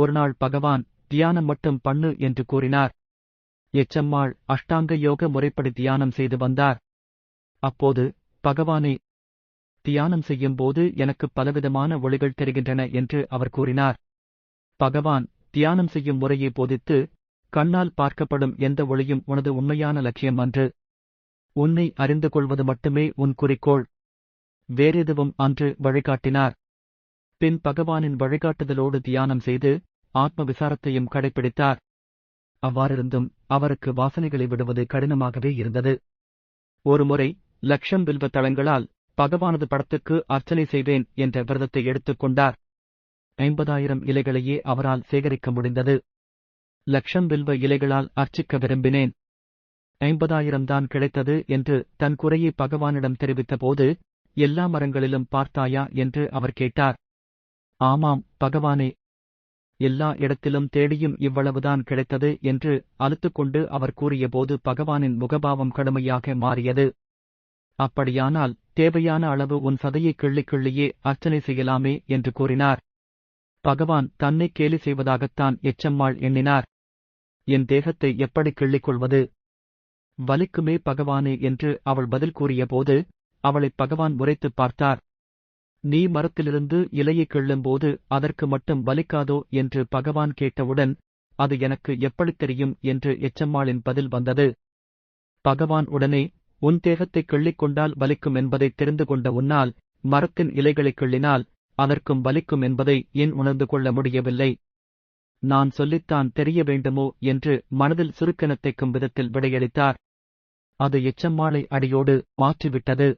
ஒருநாள் பகவான் தியானம் மட்டும் பண்ணு என்று கூறினார். எச்சம்மாள் அஷ்டாங்க யோக முறைப்படி தியானம் செய்து வந்தார். அப்போது பகவானே தியானம் செய்யும்போது எனக்கு பலவிதமான ஒளிகள் தெரிகின்றன என்று அவர் கூறினார். பகவான் தியானம் செய்யும் முறையை போதித்து கண்ணால் பார்க்கப்படும் எந்த ஒளியும் உனது உண்மையான லட்சியம் அன்று உன்னை அறிந்து கொள்வது மட்டுமே உன் குறிக்கோள். வேறெதுவும் அன்று வழிகாட்டினார். பின் பகவானின் வழிகாட்டுதலோடு தியானம் செய்து ஆத்ம விசாரத்தையும் கடைப்பிடித்தார். அவ்வாறிருந்தும் அவருக்கு வாசனைகளை விடுவது கடினமாகவே இருந்தது. ஒருமுறை லட்சம் வில்வ தளங்களால் பகவானது படத்துக்கு அர்ச்சனை செய்வேன் என்ற விரதத்தை எடுத்துக் கொண்டார். ஐம்பதாயிரம் இலைகளையே அவரால் சேகரிக்க முடிந்தது. லட்சம் வில்வ இலைகளால் அர்ச்சிக்க விரும்பினேன். ஐம்பதாயிரம் தான் கிடைத்தது என்று தன் குறையை பகவானிடம் தெரிவித்தபோது எல்லா மரங்களிலும் பார்த்தாயா? என்று அவர் கேட்டார். ஆமாம் பகவானே. எல்லா இடத்திலும் தேடியும் இவ்வளவுதான் கிடைத்தது என்று அலுத்துக்கொண்டு அவர் கூறியபோது பகவானின் முகபாவம் கடுமையாக மாறியது. அப்படியானால் தேவையான அளவு உன் சதையை கிள்ளிக் கிள்ளியே அர்ச்சனை செய்யலாமே என்று கூறினார். பகவான் தன்னை கேலி செய்வதாகத்தான் எச்சம்மாள் எண்ணினார். என் தேகத்தை எப்படி கிள்ளிக் கொள்வது வலிக்குமே பகவானே என்று அவள் பதில் கூறியபோது அவளைப் பகவான் உரைத்துப் பார்த்தார். நீ மரத்திலிருந்து இலையை கிள்ளும்போது அதற்கு மட்டும் வலிக்காதோ என்று பகவான் கேட்டவுடன் அது எனக்கு எப்படித் தெரியும்? என்று எச்சம்மாளின் பதில் வந்தது. பகவான் உடனே உன் தேகத்தைக் கிள்ளிக் கொண்டால் வலிக்கும் என்பதைத் தெரிந்து கொண்ட உன்னால் மரத்தின் இலைகளைக் கிள்ளினால் அதற்கும் வலிக்கும் என்பதை ஏன் உணர்ந்து கொள்ள முடியவில்லை? நான் சொல்லித்தான் தெரிய வேண்டுமோ? என்று மனதில் சுருக்கெனத் தைக்கும் விதத்தில் விடையளித்தார். அது எச்சம்மாளை அடியோடு மாற்றிவிட்டது.